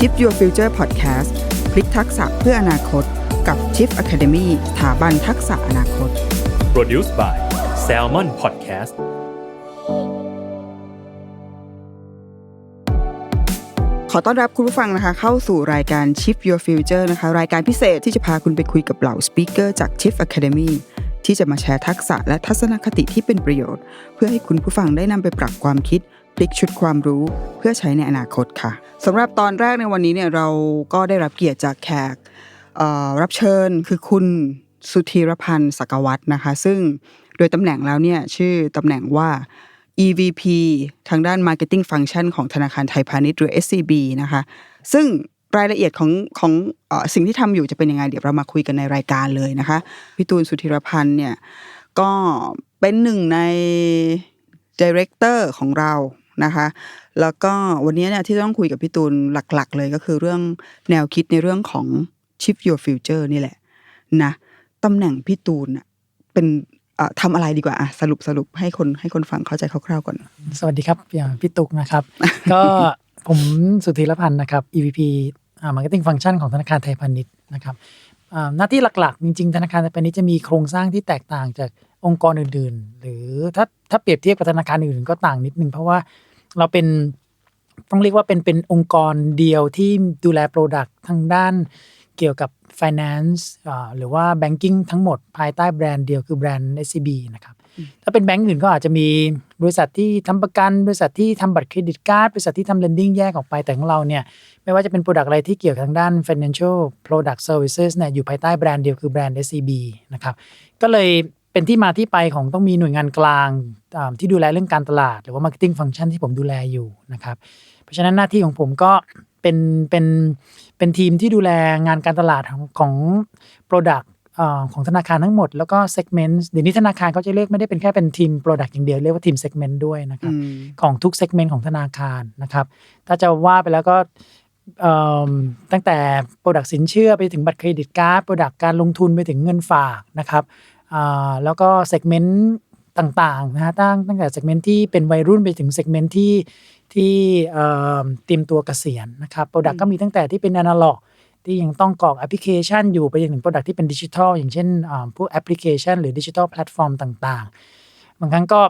Tip Your Future Podcast พลิกทักษะเพื่ออนาคต กับ Chip Academy สถาบันทักษะอนาคต Produced by Salmon Podcast ขอต้อนรับคุณผู้ฟังนะคะ เข้าสู่รายการ Shift Your Future นะคะ รายการพิเศษที่จะพาคุณไปคุยกับเหล่าสปีกเกอร์จาก Shift Academy ที่จะมาแชร์ทักษะและทัศนคติที่เป็นประโยชน์ เพื่อให้คุณผู้ฟังได้นำไปปรับความคิด พลิกชุดความรู้เพื่อใช้ในอนาคตค่ะสำหรับตอนแรกในวันนี้เนี่ยเราก็ได้รับเกียรติจากแขกรับเชิญคือคุณสุธีรพันธ์ศักวัฒน์นะคะ ซึ่งโดยตำแหน่งแล้วเนี่ยชื่อตำแหน่งว่า EVP ทางด้าน Marketing Function ของธนาคารไทยพาณิชย์หรือ SCB นะคะ ซึ่งรายละเอียดของของอสิ่งที่ทำอยู่จะเป็นยังไง เดี๋ยวเรามาคุยกันในรายการเลยนะคะพี่ตูนสุธีรพันธ์เนี่ยก็เป็นหนึ่งใน Director ของเรา นะคะ แล้วก็วันนี้เนี่ยที่ต้องคุยกับพี่ตูนหลัก ๆ เลยก็คือเรื่องแนวคิดในเรื่องของ Shift Your Future นี่แหละนะตำแหน่งพี่ตูนเป็นทำอะไรดีกว่าอะสรุปสรุปให้คนให้คนฟังเข้าใจคร่าวๆก่อน สวัสดีครับพี่ตุกนะครับ ก็ผมสุธีรพันธ์นะครับ EVP Marketing Function ของธนาคารไทยพาณิชย์นะครับหน้าที่หลักๆ จริงๆ ธนาคารไทยพาณิชย์จะมีโครงสร้างที่แตกต่างจากองค์กรอื่นๆ หรือถ้าถ้าเปรียบเทียบกับธนาคารอื่นๆก็ต่างนิดนึงเพราะว่า เราเป็นต้องเรียกว่าเป็นเป็นองค์กรเดียวที่ดูแล Product ทางด้านเกี่ยวกับ Finance อ่าหรือว่า Banking ทั้งหมดภายใต้แบรนด์เดียวคือแบรนด์ SCB นะครับถ้าเป็นแบงก์อื่นก็อาจจะมีบริษัทที่ทำประกัน บริษัทที่ทำบัตรเครดิตการ์ดบริษัทที่ทำ lending แยกออกไปแต่ของเราเนี่ยไม่ว่าจะเป็น Product อะไรที่เกี่ยวกับทางด้าน financial product services เนี่ยอยู่ภายใต้แบรนด์เดียวคือแบรนด์ SCB นะครับก็เลย เป็นที่มาที่ไปของต้องมีหน่วยงานกลางอ่าที่ดูแลเรื่องการตลาด หรือว่า marketing function ที่ผมดูแลอยู่นะครับ เพราะฉะนั้นหน้าที่ของผมก็เป็นเป็นเป็นทีมที่ดูแลงานการตลาดของของ Product เอ่อของธนาคารทั้งหมดแล้วก็ segment เดี๋ยวนี้ธนาคารเขาจะเรียกไม่ได้เป็นแค่เป็นทีม Product อย่างเดียวเรียกว่าทีม segment ด้วยนะครับอืมของทุก segment ของธนาคารนะครับถ้าจะว่าไปแล้วก็เอิ่มตั้งแต่ Product สินเชื่อไปถึงบัตรเครดิตการ์ด Product การลงทุนไปถึงเงินฝากนะครับอ่า แล้วก็ segment ต่างๆนะฮะตั้งตั้งแต่ segment ที่เป็นวัยรุ่นไปถึง segment ที่ที่เอ่อเตรียมตัวเกษียณนะครับ Product ก็มีตั้งแต่ที่เป็น analog ที่ยังต้องกรอกแอปพลิเคชันอยู่ไปจนถึง Product ที่เป็นดิจิทัลอย่างเช่นอ่าพวกแอปพลิเคชัน หรือดิจิทัลแพลตฟอร์มต่างๆ บางครั้งก็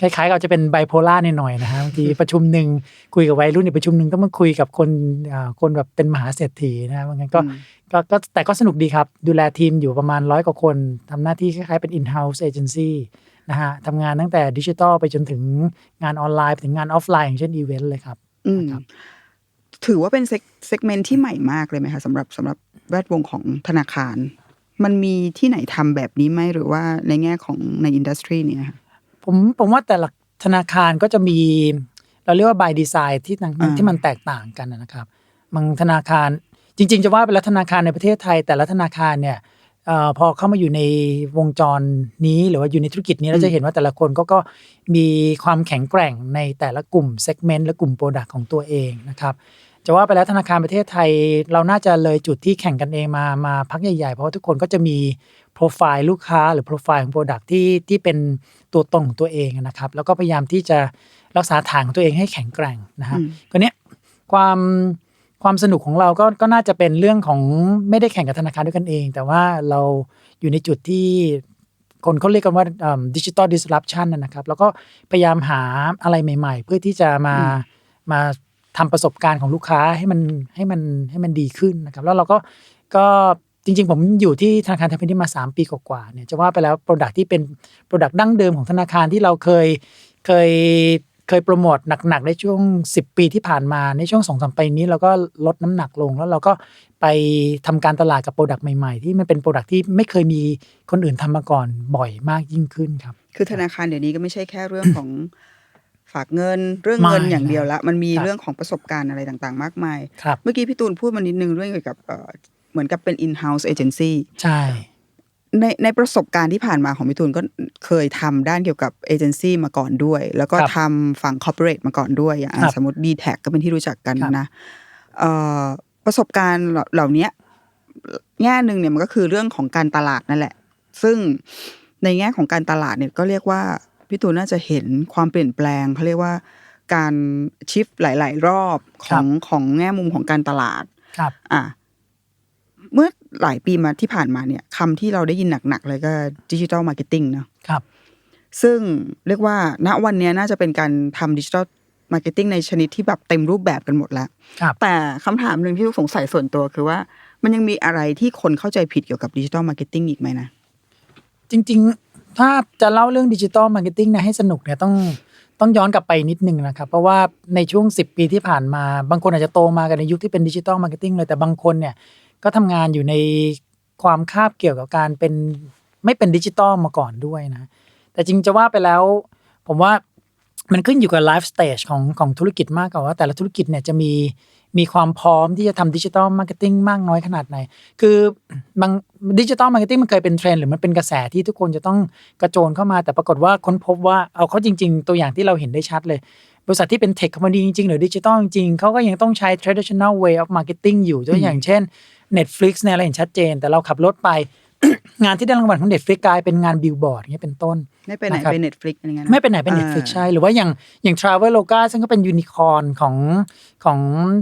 คล้ายๆกับจะเป็นไบโพล่าหน่อยๆนะฮะบางทีประชุมหนึ่งคุยกับวัยรุ่นอีกประชุมหนึ่งต้องมาคุยกับคนอ่าคนแบบเป็นมหาเศรษฐีนะฮะบางครั้งก็อืมก็ก็แต่ก็สนุกดีครับ ดูแลทีมอยู่ประมาณร้อยกว่าคนทำหน้าที่คล้ายๆเป็น in-house agency นะฮะทำงานตั้งแต่ดิจิทัลไปจนถึงงานออนไลน์ไปถึงงานออฟไลน์อย่างเช่นอีเวนต์เลยครับอืมครับถือว่าเป็นเซกเมนต์ที่ใหม่มากเลยไหมคะสำหรับสำหรับแวดวงของธนาคารมันมีที่ไหนทำแบบนี้ไหมหรือว่าในแง่ของในอินดัสทรีเนี่ยค่ะ ผมผมว่าแต่ละธนาคารก็จะมี เราเรียกว่า by design ที่ต่างอ่าที่มันแตกต่างกันนะครับบางธนาคารจริง ๆ จะว่าไปแล้วธนาคารในประเทศไทย แต่ละธนาคารเนี่ยเออพอเข้ามาอยู่ในวงจรนี้หรือว่าอยู่ในธุรกิจนี้เราจะเห็นว่าแต่ละคนก็ก็มีความแข็งแกร่งในแต่ละกลุ่ม segment และกลุ่ม Product ของตัวเองนะครับจะว่าไปแล้วธนาคารประเทศไทย เราน่าจะเลยจุดที่แข่งกันเองมามาพักใหญ่ๆ เพราะว่าทุกคนก็จะมีโป รไฟล์ลูกค้าหรือโปรไฟล์ของ Product ที่ที่เป็นตัวตนของตัวเองนะครับ แล้วก็พยายามที่จะรักษาฐานของตัวเองให้แข็งแกร่งนะฮะอืมก็เนี้ยความความสนุกของเราก็ก็น่าจะเป็นเรื่องของไม่ได้แข่งกับธนาคารด้วยกันเอง แต่ว่าเราอยู่ในจุดที่คนเขาเรียกกันว่าดิจิตอลดิสล p ชันนะครับ แล้วก็พยายามหาอะไรใหม่ ๆ เพื่อที่จะมามาทำประสบการณ์ของลูกค้าให้มันให้มันให้มันดีขึ้นนะครับ แล้วเราก็ก็ จริงๆ ผมอยู่ที่ธนาคารไทยพาณิชย์มา 3 ปีกว่าๆเนี่ยจะว่าไปแล้ว Product ที่เป็น Product ดั้งเดิมของธนาคารที่เราเคยเคยเคยโปรโมทหนักๆในช่วง 10 ปีที่ผ่านมาในช่วง2อสปีนี้เราก็ลดน้ำหนักลงแล้วเราก็ไปทำการตลาดกับ Product ใหม่ๆ ที่มันเป็น Product ที่ไม่เคยมีคนอื่นทำมาก่อนบ่อยมากยิ่งขึ้นครับ คือธนาคารเดี๋ยวนี้ก็ไม่ใช่แค่เรื่องของฝากเงินเรื่องไม่เงินอย่างเดียวละ มันมีครับเรื่องของประสบการณ์อะไรต่างๆ มากมายครับเมื่อกี้พี่ตูนพูดมานิดนึงเรื่องเกี่ยวกับ เอ่อเหมือนกับเป็น in-house agency ใช่ ในในประสบการณ์ที่ผ่านมาของพี่ตูนก็เคยทำด้านเกี่ยวกับเอเจนซี่มาก่อนด้วย แล้วก็ครับทำฝั่งคอร์ปอเรทมาก่อนด้วยอย่างอะครับสมมติ d t แทก็เป็นที่รู้จักกันครับนะเอ่อประสบการณ์เหล่าเหล่านี้แง่หนึ่งเนี่ยมันก็คือเรื่องของการตลาดนั่นแหละ ซึ่งในแง่ของการตลาดเนี่ยก็เรียกว่าพี่ตูนน่าจะเห็นความเปลี่ยนแปลงเขาเรียกว่าการชิฟหลาย ๆ รอบของของแง่มุมของการตลาดครับอะ เมื่อหลายปีมาที่ผ่านมาเนี่ยคำที่เราได้ยินหนักๆเลยก็ดิจิ t a ลมาร์เก็ตติ้งเนาะครับ ซึ่งเรียกว่าณวันเนี้ยน่าจะเป็นการทำดิจิ t a ลมาร์เก็ตติ้งในชนิดที่แบบเต็มรูปแบบกันหมดแล้วครับแต่คำถามหนึ่งที่ลูกสงสัยส่วนตัวคือว่า มันยังมีอะไรที่คนเข้าใจผิดเกี่ยวกับดิจิ t a ลมาร์เก็ตติ้งอีกไหมนะ จริง ๆ ถ้าจะเล่าเรื่องดิจิตอลมาร์เก็ตติ้งเนี่ยให้สนุกเนี่ยต้องต้องย้อนกลับไปนิดนึงนะครับ เพราะว่าในช่วง 10 ปีที่ผ่านมา บางคนอาจจะโตมากันในยุคที่เป็นดิจิตอลมาร์เก็ตติ้งเลยแต่บางคนเนี่ย ก็ทำงานอยู่ในความคาบเกี่ยวกับการเป็นไม่เป็นดิจิตอลมาก่อนด้วยนะ แต่จริงจะว่าไปแล้ว ผมว่ามันขึ้นอยู่กับไลฟ์สเตจของของธุรกิจมากกว่าว่า แต่ละธุรกิจเนี่ยจะมีมีความพร้อมที่จะทำดิจิตอลมาร์เก็ตติ้งมากน้อยขนาดไหน คือบางดิจิตอลมาร์เก็ตติ้งมันเคยเป็นเทรนหรือมันเป็นกระแสที่ทุกคนจะต้องกระโจนเข้ามา แต่ปรากฏว่าค้นพบว่าเอาเข้าจริง ๆ ตัวอย่างที่เราเห็นได้ชัดเลย บริษัทที่เป็นเทคคอมพานีจริงๆ หรือดิจิตอลจริงๆเขาก็ยังต้องใช้ traditional way of marketing อยู่ตัวอย่างเช่น Netflix เนี่ยเราเห็นชัดเจน แต่เราขับรถไป งานที่ได้รางวัลของ Netflix กลายเป็นงานบิลบอร์ดอย่างเงี้ยเป็นต้น ไม่ไปไหนนะครับไปเน็ตฟลิกอะไรเงี้ยะไม่เป็นไหนเป็น Netflix ใช่ หรือว่าอย่างอย่าง Traveloka ซึ่งก็เป็นยูนิคอร์นของของ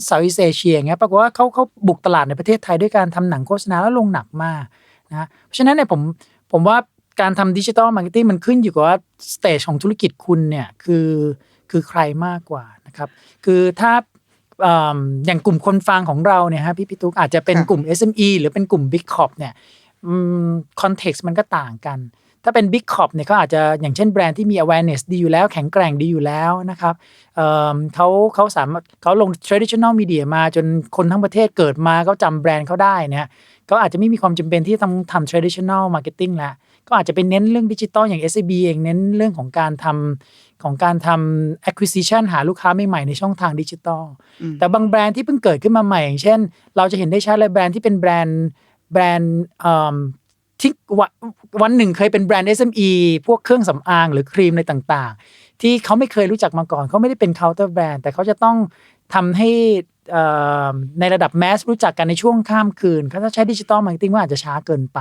Southeast Asia อย่างเงี้ยปรากฏว่าเขาเขาบุกตลาดในประเทศไทยด้วยการทำหนังโฆษณาแล้วลงหนักมากนะเพราะฉะนั้นเนี่ยผมผมว่าการทำดิจิ t a ลมาร์เก็ตติ้งมันขึ้นอยู่กับว่าสเตจของธุรกิจคุณเนี่ยคือคือใครมากกว่านะครับ คือถ้าเอิ่มอย่างกลุ่มคนฟังของเราเนี่ยฮะพี่พิทุกอาจจะเป็นค่ะกลุ่ม SME หรือเป็นกลุ่ม Big Corp เนี่ยคอนเท็กซ์มันก็ต่างกัน ถ้าเป็น Big Corp เนี่ยเขาอาจจะอย่างเช่นแบรนด์ที่มี awareness ดีอยู่แล้ว แข็งแกร่งดีอยู่แล้วนะครับเอิ่มเขาเขาสามารถเขาลง traditional media มาจนคนทั้งประเทศเกิดมาเขาจำแบรนด์เขาได้เนี่ยเขาอาจจะไม่มีความจำเป็นที่ต้องทำ traditional marketing แล้วก็อาจจะไปเน้นเรื่องดิจิตอลอย่าง SAB เองเน้นเรื่องของการทำของการทำ acquisition หาลูกค้าใหม่ๆในช่องทางดิจิตอลแต่บางแบรนด์ที่เพิ่งเกิดขึ้นมาใหม่อย่างเช่น เราจะเห็นได้ชัดเลยแบรนด์ที่เป็นแบรนด์แบรนด์เอิ่ม ที่วันวันหนึ่งเคยเป็นแบรนด์ SME พวกเครื่องสำอางหรือครีมอะไรต่างๆ ที่เขาไม่เคยรู้จักมาก่อน เขาไม่ได้เป็น counter brand แต่เขาจะต้องทำให้ในระดับแมสรู้จักกันในช่วงข้ามคืนเขาถ้าใช้ดิจิตอลมาร์เก็ตติ้งว่าอาจจะช้าเกินไป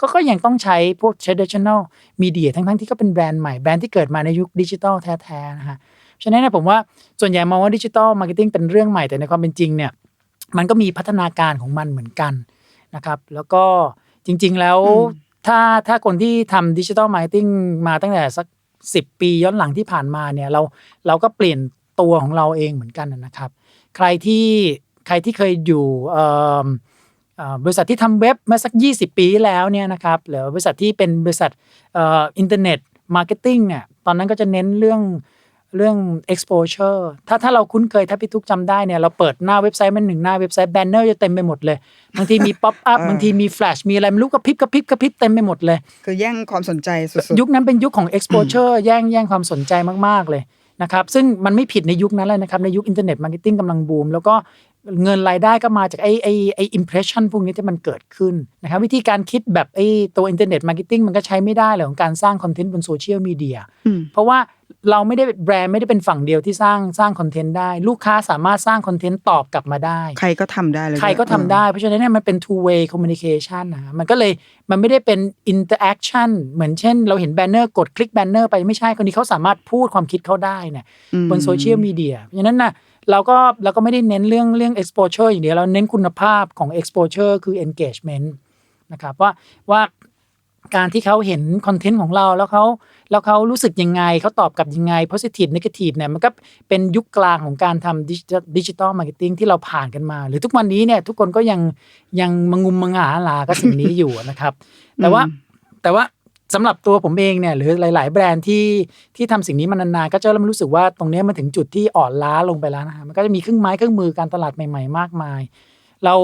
ก็ก็ยังต้องใช้พวก traditional media ทั้งๆ ที่ก็เป็นแบรนด์ใหม่แบรนด์ที่เกิดมาในยุคดิจิตอลแท้ๆนะฮะฉะนั้นผมว่าส่วนใหญ่มองว่าดิจิตอลมาร์เก็ตติ้งเป็นเรื่องใหม่แต่ในความเป็นจริงเนี่ยมันก็มีพัฒนาการของมันเหมือนกันนะครับแล้วก็ จริง ๆ แล้วถ้าถ้าคนที่ทำดิจิตอลมาร์เก็ตติ้งมาตั้งแต่สักสิปีย้อนหลังที่ผ่านมาเนี่ยเราเราก็เปลี่ยนตัวของเราเองเหมือนกันนะครับ ใครที่ใครที่เคยอยู่เอิ่มเอ่อบริษัทที่ทำเว็บเมื่อสัก 20 ปีที่แล้วเนี่ยนะครับหรือบริษัทที่เป็นบริษัทเอ่ออินเทอร์เน็ตมาร์เก็ตติ้งเนี่ยตอนนั้นก็จะเน้นเรื่อง เรื่อง exposure ถ้าถ้าเราคุ้นเคยถ้าพี่ทุกจำได้เนี่ยเราเปิดหน้าเว็บไซต์มันหนึ่งหน้าเว็บไซต์แบนเนอร์จะเต็มไปหมดเลยบางทีมีป๊อปอัพบางทีมีแฟลชมีอะไรไม่รู้กระพริบกระพริบกระพริบเต็มไปหมดเลย คือแย่งความสนใจสุดยุคนั้นเป็นยุคของ exposure แย่งแย่งความสนใจมากๆเลยนะครับซึ่งมันไม่ผิดในยุคนั้นเลยนะครับในยุคอินเทอร์เน็ตมาร์เก็ตติ้งกำลังบูม แล้วก็เงินรายได้ก็มาจากไอ้ไอ้ไอ้อิมเพรสชันพวกนี้ที่มันเกิดขึ้นนะครับวิธีการคิดแบบไอ้ตัวอินเทอร์เน็ตมาร์เก็ตติ้งมันก็ใช้ไม่ได้เลยของการสร้างคอนเทนต์บนโซเชียลมีเดียอืมเพราะว่า เราไม่ได้แบรนด์ไม่ได้เป็นฝั่งเดียวที่สร้างสร้างคอนเทนต์ได้ ลูกค้าสามารถสร้างคอนเทนต์ตอบกลับมาได้ๆใครก็ทำได้เลย ใครก็ทำได้ เพราะฉะนั้นเนี่ยมันเป็น two way communication นะมันก็เลยมันไม่ได้เป็น interaction เหมือนเช่น เราเห็นแบนเนอร์กดคลิกแบนเนอร์ไปไม่ใช่คนนี้เขาสามารถพูดความคิดเขาได้เนี่ยบนโซเชียลมีเดียเพราะฉะนั้นนะเราก็เราก็ไม่ได้เน้นเรื่องเรื่อง exposure อย่างเดียวเราเน้นคุณภาพของ exposure คือ engagement นะครับว่าว่าการที่เขาเห็นคอนเทนต์ของเราแล้วเขา แล้วเขารู้สึกยังไงเขาตอบกลับยังไง positive negative เนี่ยมันก็เป็นยุคกลางของการทำดิจิ t a ลมาร์เก็ตติ้งที่เราผ่านกันมา หรือทุกวันนี้เนี่ยทุกคนก็ยังยังมังงุมมังหาหลากับสิ่งนี้อยู่นะครับ แต่ว่าแต่ว่าสำหรับตัวผมเองเนี่ยหรือหลาย ๆ แบรนด์ที่ที่ทำสิ่งนี้มานานๆก็จะเริ่มรู้สึกว่าตรงเนี้ยมันถึงจุดที่อ่อนล้าลงไปแล้วนะฮะมันก็จะมีเครื่องไม้เครื่องมือการตลาดใหม่ ๆ มากมาย เรา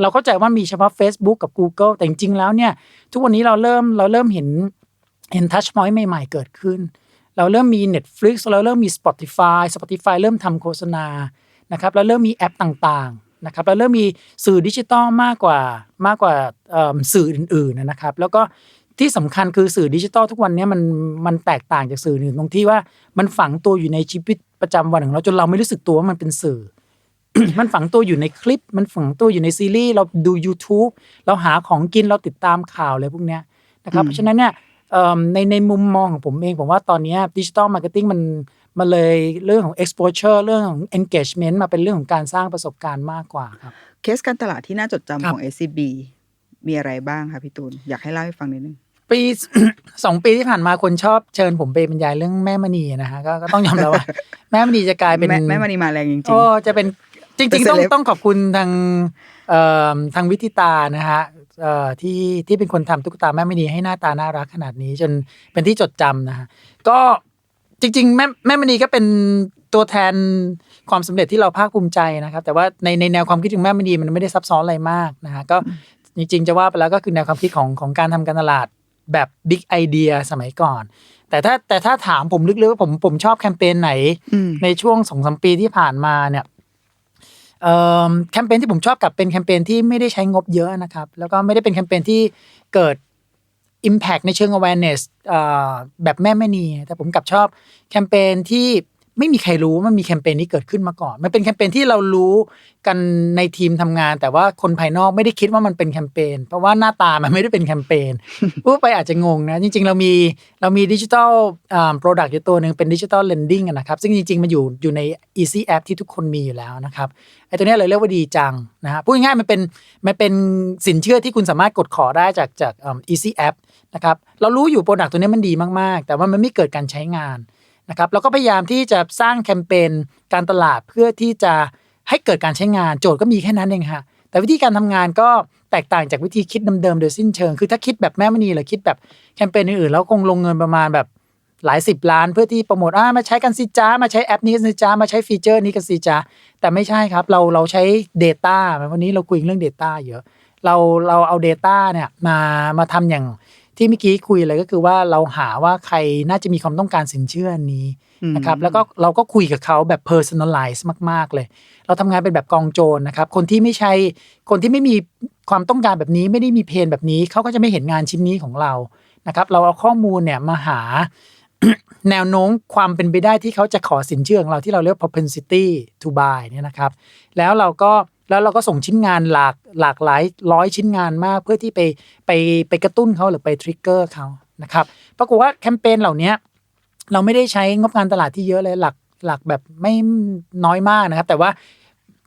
เราเข้าใจว่ามีเฉพาะ Facebook กับ Google แต่จริงๆแล้วเนี่ยทุกวันนี้เราเริ่มเราเริ่มเห็น เห็นทัชพอยต์ใหม่ ๆ เกิดขึ้น เราเริ่มมี Netflix เราเริ่มมี Spotify Spotify เริ่มทำโฆษณานะครับแล้วเริ่มมีแอปต่างๆนะครับแล้วเริ่มมีสื่อดิจิตอลมากกว่ามากกว่าเอิ่มสื่ออื่นๆนะครับ แล้วก็ที่สำคัญคือสื่อดิจิตอลทุกวันนี้มันมันแตกต่างจากสื่ออื่นตรงที่ว่ามันฝังตัวอยู่ในชีวิตประจำวันของเราจนเราไม่รู้สึกตัวว่ามันเป็นสื่อ มันฝังตัวอยู่ในคลิป มันฝังตัวอยู่ในซีรีส์เราดู YouTube เราหาของกินเราติดตามข่าวอะไรพวกเนี้ยนะครับเพราะฉะนั้นเนี่ยเอิ่ม ในในมุมมองของผมเอง ผมว่าตอนเนี้ดิจิตอลมาร์เก็ตติ้งมันมาเลยเรื่องของ exposure เรื่องของ engagement มาเป็นเรื่องของการสร้างประสบการณ์มากกว่าครับ เคสการตลาดที่น่าจดจำครับของ SCB มีอะไรบ้างคะพี่ตูน อยากให้เล่าให้ฟังนิดนึงปีสองปีที่ผ่านมาคนชอบเชิญผมไปบรรยายเรื่องแม่มณีนะฮะก็ก็ต้องยอมรับว่า แม่มณีจะกลายเป็นแม่แม่มณีมาแรงจริงโอ้จะเป็นจเป็รินงๆต้อง celeb ต้องขอบคุณทางเอ่อทางวิธิตานะฮะเอ่อ ที่ที่เป็นคนทำตุ๊กตาแม่มณีให้หน้าตาน่ารักขนาดนี้ จนเป็นที่จดจำนะฮะก็จริง ๆ แม่แม่มณีก็เป็นตัวแทนความสำเร็จที่เราภาคภูมิใจนะครับ แต่ว่าในในแนวความคิดของแม่มณีมันไม่ได้ซับซ้อนอะไรมากนะฮะก็จริง ๆ จะว่าไปแล้วก็คือแนวความคิดของของการทำการตลาดแบบบิ๊กไอเดียสมัยก่อน แต่ถ้าแต่ถ้าถามผมลึกๆว่าผมผมชอบแคมเปญไหนๆอืมในช่วงสองสมปีที่ผ่านมาเนี่ยเอิ่ม แคมเปญที่ผมชอบกับเป็นแคมเปญที่ไม่ได้ใช้งบเยอะนะครับ แล้วก็ไม่ได้เป็นแคมเปญที่เกิด Impact ในเชิง awareness แบบแม่แม่นีแต่ผมกลับชอบแคมเปญที่ ไม่มีใครรู้ว่ามันมีแคมเปญนี้เกิดขึ้นมาก่อน มันเป็นแคมเปญที่เรารู้กันในทีมทำงาน แต่ว่าคนภายนอกไม่ได้คิดว่ามันเป็นแคมเปญเพราะว่าหน้าตามันไม่ได้เป็นแคมเปญพูดไปอาจจะงงนะ จริง ๆ เรามีเรามีดิจิทัลอ่าโปรดักต์อยู่ตัวหนึ่งเป็นดิจิทัลเลนดิ้งนะครับ ซึ่งจริง ๆ มันอยู่อยู่ใน Easy App ที่ทุกคนมีอยู่แล้วนะครับไอ้ตัวเนี้ยเราเรียกว่าดีจังนะฮะพูดง่ายๆมันเป็นมันเป็นสินเชื่อที่คุณสามารถกดขอได้จากจากอ่า Easy App นะครับเรารู้อยู่โปรดักต์ตัวนี้มันดีมากๆ แต่ว่ามันไม่เกิดการใช้งาน นะครับเราก็พยายามที่จะสร้างแคมเปญการตลาดเพื่อที่จะให้เกิดการใช้งานโจทย์ก็มีแค่นั้นเองฮะแต่วิธีการทำงานก็แตกต่างจากวิธีคิดเดิมๆโดยสิ้นเชิง คือถ้าคิดแบบแม่มณีหรือคิดแบบแคมเปญอื่นๆแล้วคงลงเงินประมาณแบบหลายสิบล้านเพื่อที่โปรโมทอ่ามาใช้กันสิจ้ามาใช้แอปนี้กันสิจ้ามาใช้ฟีเจอร์นี้กันสิจ้าแต่ไม่ใช่ครับ เราเราใช้ Data วันนี้เราคุยเรื่อง Data เยอะ เราเราเอา Data เนี่ยมามาทำอย่าง ที่เมื่อกี้คุยเลยก็คือว่าเราหาว่าใครน่าจะมีความต้องการสินเชื่อนี้นะครับแล้วก็เราก็คุยกับเขาแบบ personalize มาก ๆ เลย เราทำงานเป็นแบบกองโจรนะครับ คนที่ไม่ใช่คนที่ไม่มีความต้องการแบบนี้ไม่ได้มีเพนแบบนี้เขาก็จะไม่เห็นงานชิ้นนี้ของเรานะครับ เราเอาข้อมูลเนี่ยมาหาแนวโน้มความเป็นไปได้ที่เขาจะขอสินเชื่อของเราที่เราเรียก propensity to buy เนี่ยนะครับ แล้วเราก็ แล้วเราก็ส่งชิ้นงานหลากหลากหลายร้อยชิ้นงานมาก เพื่อที่ไปไปไปกระตุ้นเขาหรือไปทริกเกอร์เขานะครับปรากฏว่าแคมเปญเหล่านี้เราไม่ได้ใช้งบการตลาดที่เยอะเลยหลักหลักแบบไม่น้อยมากนะครับ แต่ว่า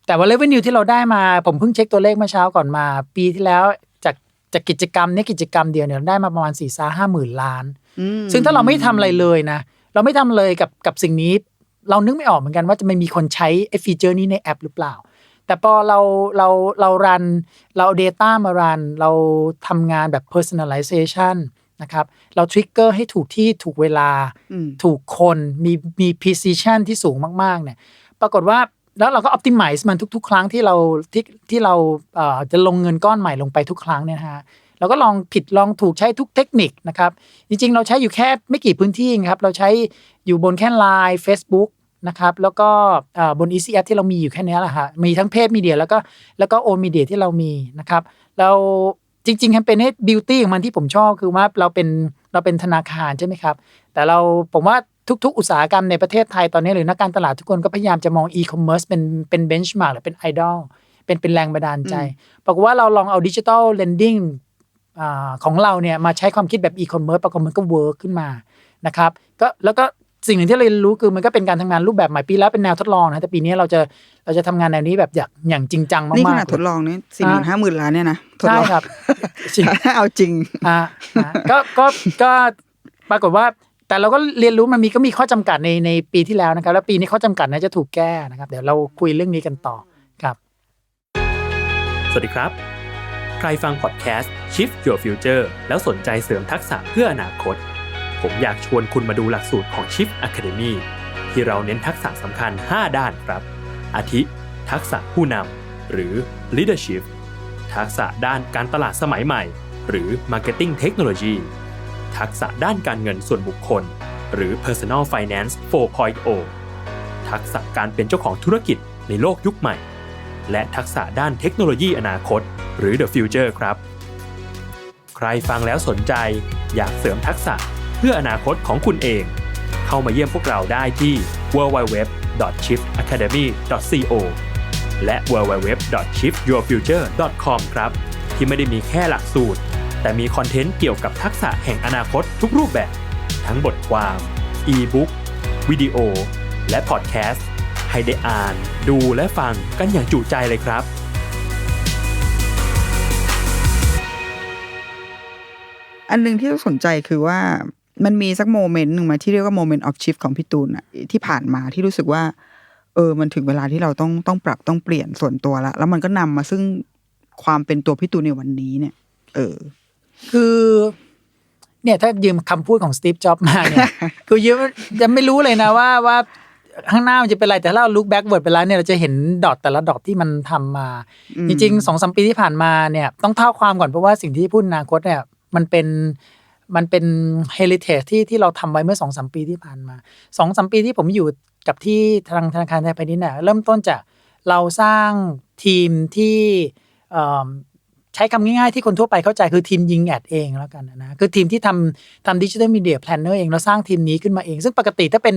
แต่ว่า revenue ที่เราได้มาผมเพิ่งเช็คตัวเลขเมื่อเช้าก่อนมา ปีที่แล้วจากจากกิจกรรมเนี้ยกิจกรรมเดียวเนี่ยเราได้มาประมาณ4ี่ห้าหมื่นล้านอืมซึ่งถ้าเราไม่ทำอะไรเลยนะ เราไม่ทำเลยกับกับสิ่งนี้ เรานึกไม่ออกเหมือนกันว่าจะไม่มีคนใช้ไอ้ฟีเจอร์นี้ในแอปหรือเปล่า แต่พอเราเราเรารันเราเอา Data มารัน เราทำงานแบบ personalization นะครับเราทริกเกอร์ให้ถูกที่ถูกเวลาอืมถูกคนมีมี precision ที่สูงมากๆเนี่ยปรากฏว่าแล้วเราก็ optimize มันทุก ๆ ครั้งที่เราที่ที่เราเอ่อจะลงเงินก้อนใหม่ลงไปทุกครั้งเนี่ยนะฮะเราก็ลองผิดลองถูกใช้ทุกเทคนิคนะครับ จริง ๆ เราใช้อยู่แค่ไม่กี่พื้นที่เองครับ เราใช้อยู่บนแค่ Line Facebook นะครับ แล้วก็เอ่อบน Easy App ที่เรามีอยู่แค่เนี้ยแหละฮะมีทั้งเพจมีเดียแล้วก็แล้วก็โอมีเดียที่เรามีนะครับ เราจริงๆแคมเปญนี้บิวตี้ของมันที่ผมชอบคือว่าเราเป็นเราเป็นธนาคารใช่ไหมครับ แต่เราผมว่าทุกๆ อุตสาหกรรมในประเทศไทยตอนนี้หรือนักการตลาดทุกคนก็พยายามจะมองอีคอมเมิร์ซเป็นเป็นเบนช์มาร์กหรือเป็นไอดอลเป็นเป็นแรงบันดาลใจปรากฏว่าเราลองเอาดิจิ t a ลเลนดิ้งของเราเนี่ยมาใช้ความคิดแบบอีคอมเมิร์ซปรากฏมันก็เวิร์กขึ้นมานะครับก็แล้วก็ สิ่งหนึ่งที่เราเรียนรู้คือมันก็เป็นการทำงานรูปแบบใหม่ปีแล้วเป็นแนวทดลองนะแต่ปีนี้เราจะเราจะทำงานแนวนี้แบบอย่างอย่างจริงจังมากๆนี่ขนาดเลยทดลองเนี่ยสี่หมื่นห้าหมื่นล้านเนี่ยนะทดใช่ลองครับจริงเอาจริงอ่าอ่าก็ก็ก็ปรากฏว่าแต่เราก็เรียนรู้มันมีก็มีข้อจำกัดในในปีที่แล้วนะครับ แล้วปีนี้ข้อจำกัดน่าจะถูกแก้นะครับ เดี๋ยวเราคุยเรื่องนี้กันต่อครับ สวัสดีครับ ใครฟังพอดแคสต์ Shift Your Future แล้วสนใจเสริมทักษะเพื่ออนาคต ผมอยากชวนคุณมาดูหลักสูตรของ Shift Academy ที่เราเน้นทักษะสำคัญ 5 ด้านครับ อาทิ ทักษะผู้นำหรือ leadership ทักษะด้านการตลาดสมัยใหม่ หรือ marketing technology ทักษะด้านการเงินส่วนบุคคล หรือ personal finance 4.0 ทักษะการเป็นเจ้าของธุรกิจในโลกยุคใหม่ และทักษะด้านเทคโนโลยีอนาคต หรือ the future ครับ ใครฟังแล้วสนใจ อยากเสริมทักษะ เพื่ออนาคตของคุณเอง เข้ามาเยี่ยมพวกเราได้ที่ www.shiftacademy.co และ www.shiftyourfuture.com ครับ ที่ไม่ได้มีแค่หลักสูตร แต่มีคอนเทนต์เกี่ยวกับทักษะแห่งอนาคตทุกรูปแบบ ทั้งบทความ e-book วิดีโอ และพอดแคสต์ให้ได้อ่าน ดูและฟังกันอย่างจุใจเลยครับอันหนึ่งที่สนใจคือว่า มันมีสักโมเมนต์หนึ่งมาที่เรียกว่าโมเมนต์ออฟชิฟของพี่ตูนอะที่ผ่านมาที่รู้สึกว่า เออ มันถึงเวลาที่เราต้องต้องปรับต้องเปลี่ยนส่วนตัวละแล้วมันก็นำมาซึ่งความเป็นตัวพี่ตูนในวันนี้เนี่ย เออ คือ เนี่ยถ้ายืมคำพูดของสตีฟจ็อบมาเนี่ยคือยืมยังไม่รู้เลยนะว่าว่าข้างหน้ามันจะเป็นอะไรแต่ถ้าเราลุกแบ็กเวิร์ดไปแล้วเนี่ยเราจะเห็นดอทแต่ละดอทที่มันทำมาอืมจริงๆสองสามปีที่ผ่านมาเนี่ย ต้องเท่าความก่อนเพราะว่าสิ่งที่พูดอนาคตเนี่ย มันเป็น มันเป็นเฮลิเทจที่ที่เราทำไว้เมื่อสองสามปีที่ผ่านมาสองสามปีที่ผมอยู่กับที่ทางธนาคารไทยพาณิชย์เนี่ยเริ่มต้นจากเราสร้างทีมที่ใช้คำง่ายๆที่คนทั่วไปเข้าใจคือทีมยิงแอดเองแล้วกันนะคือทีมที่ทำทำดิจิทัลมีเดียแพลนเนอร์เองแล้วสร้างทีมนี้ขึ้นมาเอง ซึ่งปกติถ้าเป็น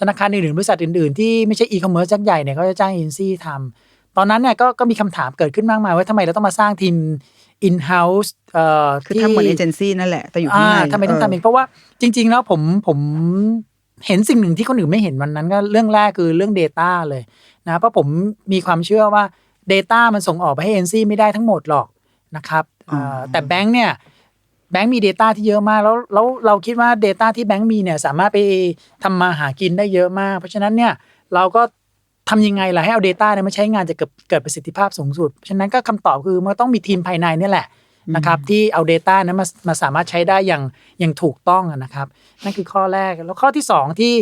ธนาคารอื่นๆบริษัทอื่นๆ ที่ไม่ใช่อีคอมเมิร์ซยักษ์ใหญ่เนี่ยเขาจะจ้างเอ็นซี่ทำตอนนั้นเนี่ยก็ก็มีคำถามเกิดขึ้นมากมายว่าทำไมเราต้องมาสร้างทีม in-house เอ่อคือทำเหมือนเอเจนซี่นั่นแหละ แต่อยู่ข้างอ่าในทำไมต้องทำเองเพราะว่าจริง ๆ แล้วผมผมเห็นสิ่งหนึ่งที่คนอื่นไม่เห็นวันนั้นก็เรื่องแรกคือเรื่อง Data เลยนะเพราะผมมีความเชื่อว่า Data มันส่งออกไปให้เอ็นซี่ไม่ได้ทั้งหมดหรอกนะครับเอ่อแต่แบงค์เนี่ยแบงค์มี Data ที่เยอะมากแล้วแล้วเราคิดว่า Data ที่แบงค์มีเนี่ยสามารถไปทำมาหากินได้เยอะมาก เพราะฉะนั้นเนี่ยเราก็ ทำยังไงล่ะให้เอา Data เนี่ยมาใช้งานจะเกิดเกิดประสิทธิภาพสูงสุดเพราะฉะนั้นก็คำตอบคือมันต้องมีทีมภายในเนี่ยแหละนะครับที่เอา Data นั้นมามาสามารถใช้ได้อย่างอย่างถูกต้องอะนะครับ นั่นคือข้อแรกแล้วข้อที่สองที่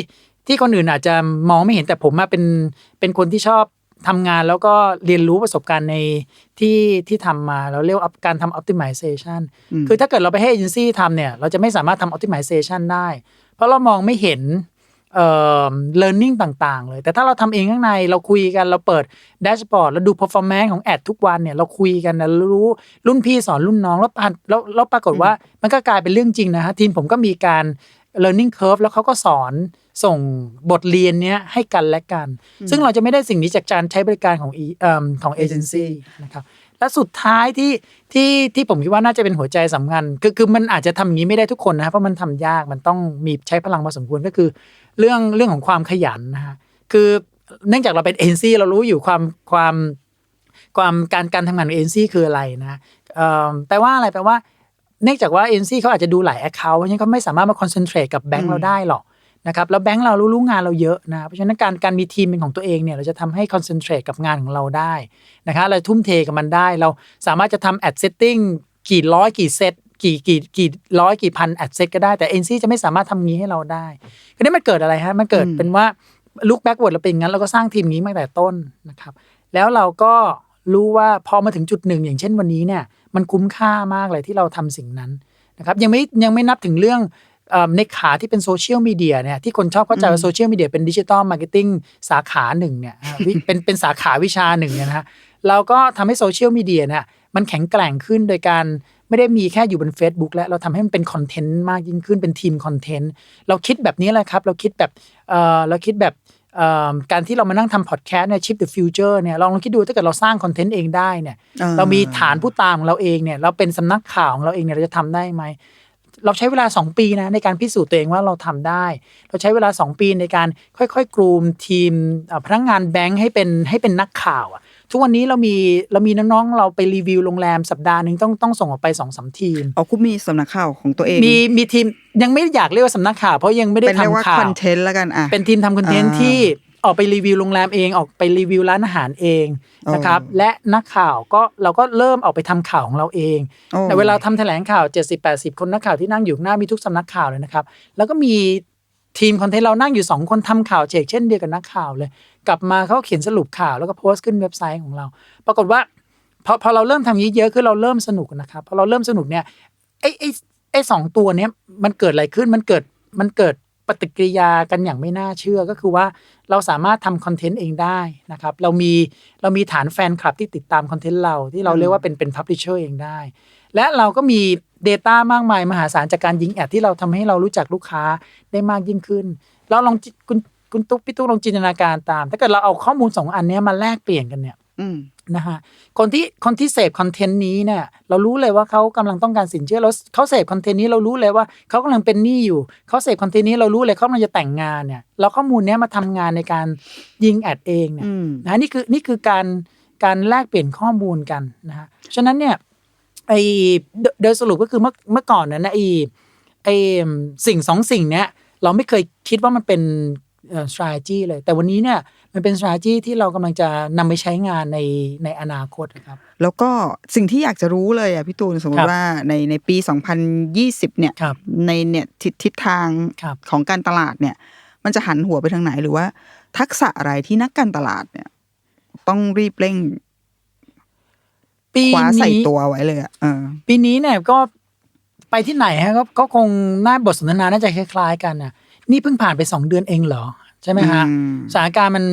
ที่คนอื่นอาจจะมองไม่เห็นแต่ผมมาเป็นเป็นคนที่ชอบทำงานแล้วก็เรียนรู้ประสบการณ์ในที่ที่ทำมาเราเรียกว่าการทำ optimization อืมคือถ้าเกิดเราไปให้เอเจนซี่ทำเนี่ย เราจะไม่สามารถทำ optimization ได้ เพราะเรามองไม่เห็น เอ่อ learning ต่างๆ เลย แต่ถ้าเราทำเองข้างในเราคุยกันเราเปิดแดชบอร์ดแล้วดู performance ของแอดทุกวันเนี่ยเราคุยกันนะเรารู้รุ่นพี่สอนรุ่นน้องแล้วปานแล้วแล้วปรากฏว่ามันก็กลายเป็นเรื่องจริงนะฮะทีมผมก็มีการ learning curve แล้วเขาก็สอนส่งบทเรียนเนี้ยให้กันและกัน ซึ่งเราจะไม่ได้สิ่งนี้จากการใช้บริการของ E- เอิ่มของเอเจนซี่นะครับ และสุดท้ายที่ที่ที่ผมคิดว่าน่าจะเป็นหัวใจสำคัญคือคือมันอาจจะทำอย่างนี้ไม่ได้ทุกคนนะครับเพราะมันทำยากมันต้องมีใช้พลังพอสมควรก็คือ เรื่องเรื่องของความขยันนะฮะคือเนื่องจากเราเป็นเอ็นซีเรารู้อยู่ความความความการการทำงานของเอ็นซีคืออะไรนะเอ่อแปลว่าอะไรแปลว่าเนื่องจากว่าเอ็นซีเขาอาจจะดูหลายแอคเคาท์เพราะฉะนั้นเขาไม่สามารถมาคอนเซนเทรตกับแบงก์เราได้หรอก นะครับแล้วแบงก์เรารู้รู้งานเราเยอะนะเพราะฉะนั้นการการมีทีมเป็นของตัวเองเนี่ยเราจะทำให้คอนเซนเทรตกับงานของเราได้นะครับเราทุ่มเทกับมันได้ เราสามารถจะทำแอดเซตติ้งกี่ร้อยกี่เซตกี่กี่กี่ร้อยกี่พันแอดเซตก็ได้แต่เอ็นซีจะไม่สามารถทำงี้ให้เราได้ทีนี้มันเกิดอะไรฮะมันเกิดเป็นว่าลุกแบ็กเวิร์ดเราเป็นอย่างนั้นเราก็สร้างทีมนี้มาตั้งแต่ต้นนะครับแล้วเราก็รู้ว่าพอมาถึงจุดหนึ่ง อย่างเช่นวันนี้เนี่ยมันคุ้มค่ามากเลยที่เราทำสิ่งนั้นนะครับยังไม่ยังไม่นับถึงเรื่องเอ่อ ในขาที่เป็นโซเชียลมีเดียเนี่ยที่คนชอบเข้าใจว่าโซเชียลมีเดียเป็นดิจิตอลมาร์เก็ตติ้งสาขาหนึ่งเนี่ยอะวิเป็นเป็นสาขาวิชาหนึ่งเนี่ยนะฮะเราก็ทำให้โซเชียลมีเดียเนี่ยมันแข็งแกร่งขึ้นโดยการไม่ได้มีแค่อยู่บน Facebook แล้วเราทำให้มันเป็นคอนเทนต์มากยิ่งขึ้นเป็นทีมคอนเทนต์เราคิดแบบนี้แหละครับ เราคิดแบบเอ่อเราคิดแบบเอ่อการที่เรามานั่งทำพอดแคสต์เนี่ยชิป the future เนี่ยลองลองคิดดูถ้าเกิดเราสร้างคอนเทนต์เองได้เนี่ยอ่าเรามีฐานผู้ตามของเราเองเนี่ยเราเป็นสำนักข่าวของเราเองเนี่ยเราจะทำได้ไหม เราใช้เวลา 2 ปีนะในการพิสูจน์ตัวเองว่าเราทำได้ เราใช้เวลา 2 ปีในการค่อยๆกรูมทีมเอ่อพนักงานแบงค์ให้เป็นให้เป็นนักข่าวอะทุกวันนี้เรามีเรามีน้องๆเราไปรีวิวโรงแรมสัปดาห์หนึ่งต้องต้องส่งออกไป2อสามทีมอ๋อคุณมีสำนักข่าวของตัวเอง มีมีทีมยังไม่อยากเรียกว่าสำนักข่าวเพราะยังไม่ได้เป็นเรียกว่าทำข่าควอนเทนต์แล้วกันอะเป็นทีมทำคอนเทนต์อ่าที่ ออกไปรีวิวโรงแรมเองออกไปรีวิวร้านอาหารเองนะครับอ๋อและนักข่าวก็เราก็เริ่มออกไปทำข่าวของเราเองโอ้แต่เวลาทำแถลงข่าว 70-80 คนนักข่าวที่นั่งอยู่ข้างหน้ามีทุกสำนักข่าวเลยนะครับ แล้วก็มีทีมคอนเทนต์เรานั่งอยู่ 2 คนทำข่าวเจกเช่นเดียวกับนักข่าวเลย กลับมาเขาเขียนสรุปข่าวแล้วก็โพสต์ขึ้นเว็บไซต์ของเรา ปรากฏว่าพอพอเราเริ่มทำอย่างนี้เยอะคือเราเริ่มสนุกนะครับพอเราเริ่มสนุกเนี่ยไอ้ไอ้ไอ้สองตัวเนี้ยมันเกิดอะไรขึ้นมันเกิดมันเกิด ปฏิกิริยากันอย่างไม่น่าเชื่อก็คือว่าเราสามารถทำคอนเทนต์เองได้นะครับ เรามีเรามีฐานแฟนคลับที่ติดตามคอนเทนต์เราที่เราเรียกว่าเป็นเป็นพับลิเชอร์เองได้ และเราก็มี Data มากมายมหาศาลจากการยิงแอดที่เราทำให้เรารู้จักลูกค้าได้มากยิ่งขึ้นเราลองจิคุณคุณตุ๊กพี่ตุ๊กลองจินตนาการตาม ถ้าเกิดเราเอาข้อมูลสองอันเนี้ยมาแลกเปลี่ยนกันเนี่ยอืม นะฮะคนที่คนที่เสพคอนเทนต์นี้เนี่ยเรารู้เลยว่าเขากำลังต้องการสินเชื่อเราเขาเสพคอนเทนต์นี้เรารู้เลยว่าเขากำลังเป็นหนี้อยู่เขาเสพคอนเทนต์นี้เรารู้เลยเขากำลังจะแต่งงานเนี่ยเราข้อมูลเนี้ยมาทำงานในการยิงแอดเองเนี่ยอืมนะนี่คือนี่คือการการแลกเปลี่ยนข้อมูลกันนะฮะฉะนั้นเนี่ยไอโดโดยสรุปก็คือเมื่อเมื่อก่อนเนยนะไอไอสิ่งสองสิ่งเนี้ยเราไม่เคยคิดว่ามันเป็นเอ่อ strategy เลย แต่วันนี้เนี่ย มันเป็น strategy ที่เรากำลังจะนำไปใช้งานในในอนาคตนะครับ แล้วก็สิ่งที่อยากจะรู้เลยอะพี่ตูนสมมครัติบว่าในในปี 2020 เนี่ยครับในเนี่ยทิศทิศทางครับของการตลาดเนี่ย มันจะหันหัวไปทางไหนหรือว่า ทักษะอะไรที่นักการตลาดเนี่ย ต้องรีบเร่งปีคว้าใส่นี้ตัวไว้เลยอะเออปีนี้เนี่ยก็ไปที่ไหนฮะก็ก็คงน่าบทสนทนาน่าจะคล้ายๆกันนะนี่เพิ่งผ่านไปสองเดือนเองเหรอ ใช่ไหมฮะอืมสถานการณ์มัน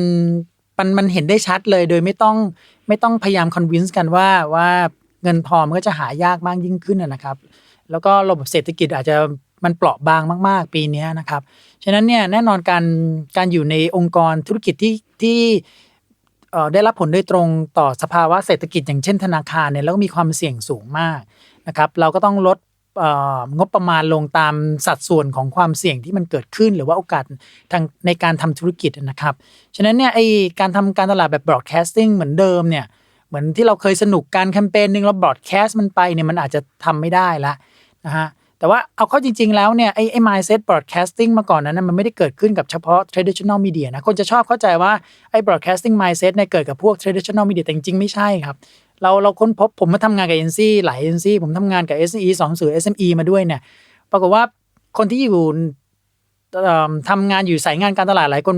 มันมันเห็นได้ชัดเลย โดยไม่ต้องไม่ต้องพยายามคอนวินส์กันว่าว่าเงินทองมันก็จะหายากมากยิ่งขึ้นนะนะครับ แล้วก็ระบบเศรษฐกิจอาจจะมันเปราะบางมาก ๆ ปีนี้นะครับ ฉะนั้นเนี่ยแน่นอนการการอยู่ในองค์กรธุรกิจที่ที่เอ่อได้รับผลโดยตรงต่อสภาวะเศรษฐกิจอย่างเช่นธนาคารเนี่ยแล้วก็มีความเสี่ยงสูงมากนะครับ เราก็ต้องลดเอ่อ งบประมาณลงตามสัดส่วนของความเสี่ยงที่มันเกิดขึ้น หรือว่าโอกาสทางในการทำธุรกิจนะครับ ฉะนั้นเนี่ยไอการทำการตลาดแบบ broadcasting เหมือนเดิมเนี่ยเหมือนที่เราเคยสนุกการแคมเปญหนึ่งเรา broadcast มันไปเนี่ยมันอาจจะทำไม่ได้ละนะฮะแต่ว่าเอาเข้าจริง ๆ แล้วเนี่ยไอ้ไอ้ mindset broadcasting มาก่อนนั้นมันไม่ได้เกิดขึ้นกับเฉพาะ traditional media นะ คนจะชอบเข้าใจว่าไอ้ broadcasting mindset เนี่ยเกิดกับพวก traditional media แต่จริง ๆ ไม่ใช่ครับ เราเราค้นพบผมมาทำงานกับเอ็นซีหลายเอ็นซีผมทำงานกับ SE สองสื่อ SME มาด้วยเนี่ย ปรากฏว่าคนที่อยู่เอิ่มทำงานอยู่สายงานการตลาดหลายคน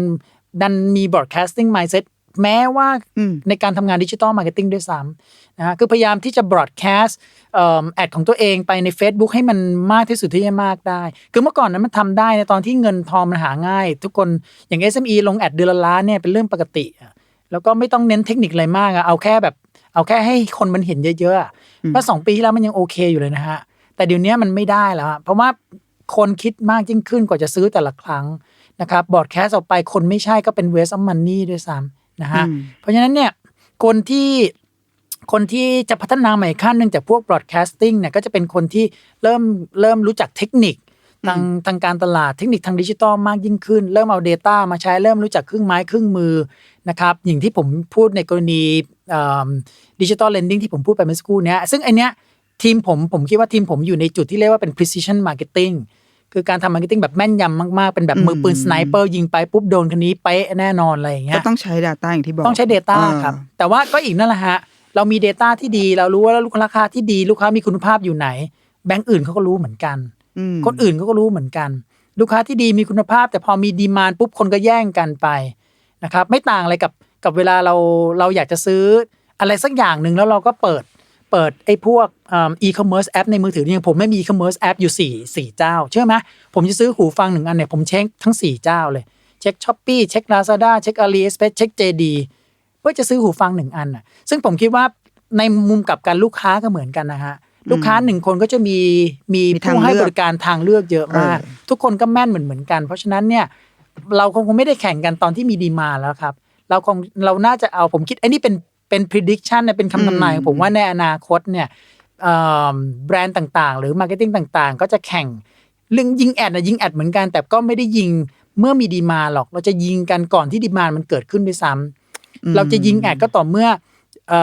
ดันมี broadcasting mindset แม้ว่าอืมในการทำงานดิจิ t a ลมาร์เก็ตติ้งด้วยซ้ำนะฮะคือพยายามที่จะ broadcast เอิ่มแอดของตัวเองไปใน Facebook ให้มันมากที่สุดที่จะมากได้ คือเมื่อก่อนนั้นมันทำได้ในตอนที่เงินทองมันหาง่าย ทุกคนอย่าง SME ลงแอดเดือนละล้านเนี่ยเป็นเรื่องปกติอะแล้วก็ไม่ต้องเน้นเทคนิคอะไรมากอะเอาแค่แบบ เอาแค่ให้คนมันเห็นเยอะๆอะเมื่อสองปีที่แล้วมันยังโอเคอยู่เลยนะฮะ แต่เดี๋ยวนี้มันไม่ได้แล้วอะเพราะว่าคนคิดมากยิ่งขึ้นกว่าจะซื้อแต่ละครั้งนะครับบอดแคสต์ออกไปคนไม่ใช่ก็เป็น waste of money ด้วยซ้ำนะฮะอืมเพราะฉะนั้นเนี่ยคนที่คนที่จะพัฒนาใหม่ขั้นหนึ่งจากพวก broadcasting เนี่ยก็จะเป็นคนที่เริ่มเริ่มรู้จักเทคนิคทางทางการตลาดเทคนิคทางดิจิตอลมากยิ่งขึ้น เริ่มเอา Data มาใช้เริ่มรู้จักเครื่องไม้เครื่องมือนะครับอย่างที่ผมพูดในกรณี ดิจิตอลเลนดิ้งที่ผมพูดไปเมื่อสักครู่เนี้ยซึ่งไอเนี้ยทีมผมผมคิดว่าทีมผมอยู่ในจุดที่เรียกว่าเป็น precision marketing คือการทำมาร์เก็ตติ้งแบบแม่นยำมากๆ เป็นแบบมือปืนสไนเปอร์ยิงไปปุ๊บโดนคนนี้เป๊ะแน่นอนอะไรอย่างเงี้ก็ยต้องใช้ Data อย่างที่บอก ต้องใช้ Data เออครับ แต่ว่าก็อีกนั่นแหละฮะ เรามี Data ที่ดี เรารู้ว่าลูกค้าราคาที่ดีลูกค้ามีคุณภาพอยู่ไหน แบงก์อื่นเขาก็รู้เหมือนกันอืมคนอื่นเขาก็รู้เหมือนกัน ลูกค้าที่ดีมีคุณภาพ แต่พอมีดีมานปุ๊บคนก็แย่งกันไปนะครับไม่ต่างอะไรกับ กับเวลาเราเราอยากจะซื้ออะไรสักอย่างหนึ่งแล้วเราก็เปิดเปิดไอ้พวกอีคอมเมิร์ซแอปในมือถือเนี่ยผมไม่มีอีคอมเมิร์ซแอปอยู่สี่สี่เจ้า เชื่อไหมผมจะซื้อหูฟังหนึ่งอันเนี่ยผมเช็คทั้งสี่เจ้าเลย เช็คช้อปปี้เช็คลาซาด้าเช็คอาลีเอสเพเช็คเจดีเพื่อจะซื้อหูฟังหนึ่งอันน่ะซึ่งผมคิดว่าในมุมกลับกันลูกค้าก็เหมือนกันนะฮะลูกค้าหนึ่งคนก็จะมีมีมีทางผู้ให้เลือกบริการทางเลือกเยอะมากเออทุกคนก็แม่นเหมือนเหมือนกัน เพราะฉะนั้นเนี่ยเราคงคงไม่ได้แข่งกันตอนที่มีดีมาแล้วครับ เราคงเราน่าจะเอาผมคิดไอ้นี่เป็นเป็น prediction เนี่ยเป็นคำทำนายของผมว่าในอนาคตเนี่ยเอิ่มแบรนด์ต่างๆ หรือ marketing ต่างๆ ก็จะแข่งเรื่องยิงแอดนะยิงแอดเหมือนกัน แต่ก็ไม่ได้ยิงเมื่อมีดีมาหรอก เราจะยิงกันก่อนที่ดีมามันเกิดขึ้นด้วยซ้ำเราจะยิงแอดก็ต่อเมื่อเอ่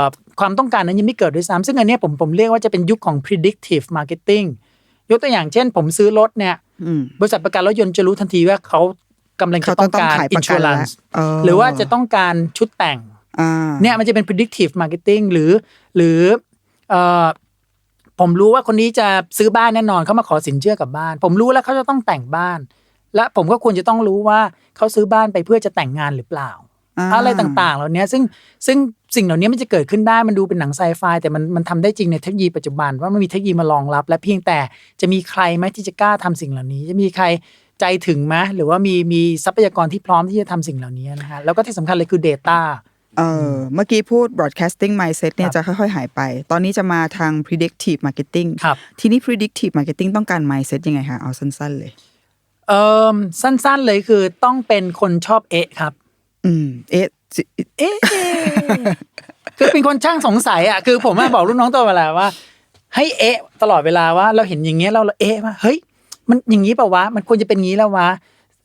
อความต้องการนั้นยังไม่เกิดด้วยซ้ำซึ่งอันเนี้ยผมผมเรียกว่าจะเป็นยุคของ predictive marketing ยกตัวอย่างเช่น ผมซื้อรถเนี่ยอืมบริษัทประกันรถยนต์จะรู้ทันทีว่าเขา กำลังจะเขาต้ต้อองงการขายประกันแล้ว insurance เออหรือว่าจะต้องการชุดแต่งอ่าเนี่ยมันจะเป็น predictive marketing หรือหรือเอ่อผมรู้ว่าคนนี้จะซื้อบ้านแน่นอนเขามาขอสินเชื่อกับบ้าน ผมรู้แล้วเขาจะต้องแต่งบ้าน และผมก็ควรจะต้องรู้ว่าเขาซื้อบ้านไปเพื่อจะแต่งงานหรือเปล่าอ่าอะไรต่างๆ เหล่านี้ซึ่งซึ่งสิ่งเหล่านี้มันจะเกิดขึ้นได้มันดูเป็นหนังไซไฟแต่มันมันทำได้จริงในเทคโนโลยีปัจจุบันว่ามันมีเทคโนโลยีมารองรับ และเพียงแต่จะมีใครไหมที่จะกล้าทำสิ่งเหล่านี้ จะมีใคร ใจถึงไหมหรือว่ามีมีทรัพยากรที่พร้อมที่จะทำสิ่งเหล่านี้นะฮะแล้วก็ที่สำคัญเลยคือ Data เออเมื่อกี้พูด broadcasting mindset เนี่คยรับจะค่อยๆ หายไป ตอนนี้จะมาทาง predictive marketing ครับทีนี้ predictive marketing ต้องการ mindset ยังไงคะเอาสั้นๆ เลยเอ่อสั้นๆเลยคือต้องเป็นคนชอบเอะครับ อืมเอ๊ะเอ๊ะคือเป็นคนช่างสงสัยอะคือผมอะบอกรุ่นน้องตัวเวลาว่าให้เอ๊ะตลอดเวลาว่าเราเห็นอย่างเงี้ยเราเราเอ๊ะว่าเฮ้ย มันอย่างนี้เปล่าวะมันควรจะเป็นงี้แล้ววะ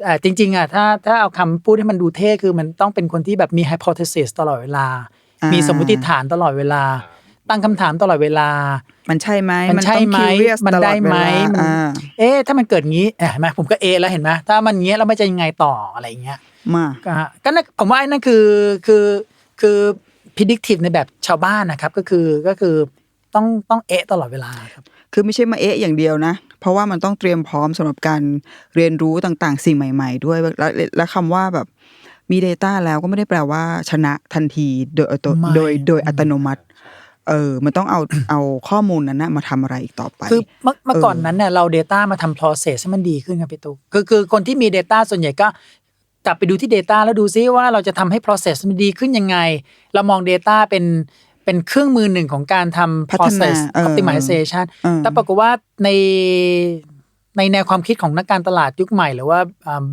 อ่าจริง ๆอะถ้าถ้าเอาคำพูดให้มันดูเท่คือมันต้องเป็นคนที่แบบมี hypothesis ตลอดเวลาอ่ามีมีสมมติฐานตลอดเวลา ตั้งคำถามตลอดเวลา มันใช่ไหมมันใช่ไหมต้อง curious มันตลอได้ไหมเวลามันอ่าเอ๊ะถ้ามันเกิดงี้เห็นไหมผมก็เอะแล้วเห็นไหมถ้ามันเงี้ยแล้วมันจะยังไงต่ออะไรอย่างเงี้ยมาก็ฮะก็นั่นผมว่าไอ้นั่นคือคือคือ predictive ในแบบชาวบ้านนะครับ ก็คือก็คือต้องต้องเอะตลอดเวลาครับ คือไม่ใช่มาเอ๊ะอย่างเดียวนะ เพราะว่ามันต้องเตรียมพร้อมสำหรับการเรียนรู้ต่างๆ สิ่งใหม่ ๆ ด้วยแล้วและคำว่าแบบมี Data แล้วก็ไม่ได้แปลว่าชนะทันทีโดยอัตไม่โดยโดยอัตโนมัติเออ มันต้องเอาเอาข้อมูลนั้นนะมาทำอะไรอีกต่อไป คือเมื่อเมื่อเออก่อนนั้นเนี่ยเรา Data มาทำ process ให้มันดีขึ้นครับพี่ตุ๊กคือคือคนที่มี Data ส่วนใหญ่ก็กลับไปดูที่ Data แล้วดูซิว่าเราจะทำให้ process มันดีขึ้นยังไง เรามอง Data เป็น เป็นเครื่องมือหนึ่งของการทำพัฒนา process เออ optimization เออแต่ปรากฏว่าในในแนวความคิดของนักการตลาดยุคใหม่ หรือว่าอ่า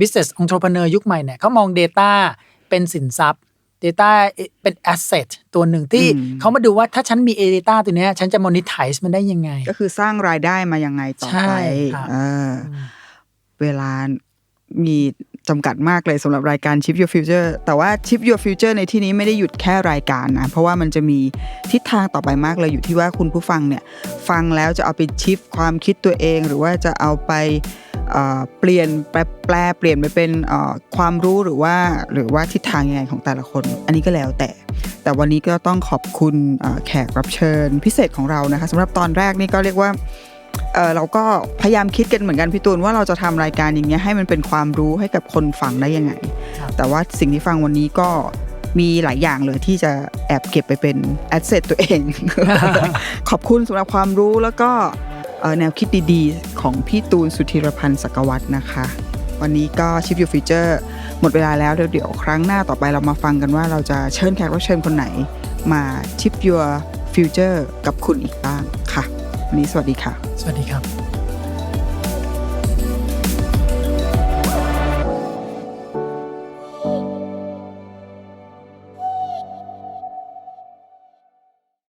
business entrepreneur ยุคใหม่เนี่ยเขามอง Data เป็นสินทรัพย์ Data เป็น asset ตัวหนึ่งที่อืมเขามาดูว่าถ้าฉันมี Data ตัวเนี้ยฉันจะ monetize มันได้ยังไง ก็คือสร้างรายได้มายังไงต่อใช่ไปครับเอออเวลามี จำกัดมากเลยสำหรับรายการ Chip Your Future แต่ว่า Chip Your Future ในที่นี้ไม่ได้หยุดแค่รายการนะ เพราะว่ามันจะมีทิศทางต่อไปมากเลยอยู่ที่ว่าคุณผู้ฟังเนี่ยฟังแล้วจะเอาไปชิฟความคิดตัวเอง หรือว่าจะเอาไปเปลี่ยนแปลแปลเปลี่ยนไปเป็นความรู้หรือว่าหรือว่าทิศทางยังไงของแต่ละคน อันนี้ก็แล้วแต่ แต่วันนี้ก็ต้องขอบคุณแขกรับเชิญ พิเศษของเรานะคะสำหรับตอนแรกนี่ก็เรียกว่า เอ่อเราก็พยายามคิดกันเหมือนกันพี่ตูนว่าเราจะทำรายการอย่างเงี้ยให้มันเป็นความรู้ให้กับคนฟังได้ยังไงครับแต่ว่าสิ่งที่ฟังวันนี้ก็มีหลายอย่างเลยที่จะแอบเก็บไปเป็นแอสเซทตัวเอง ขอบคุณสำหรับความรู้แล้วก็เอ่อแนวคิดดีๆ ของพี่ตูนสุธีรพันธ์สกวัตนะคะ วันนี้ก็ชิปยูฟิเจอร์หมดเวลาแล้วเดี๋ยวเดี๋ยวครั้งหน้าต่อไปเรามาฟังกันว่าเราจะเชิญแขกรับเชิญคนไหน มาชิปยูฟิวเจอร์กับคุณอีกบ้างค่ะ วันนี้สวัสดีค่ะ สวัสดีครับ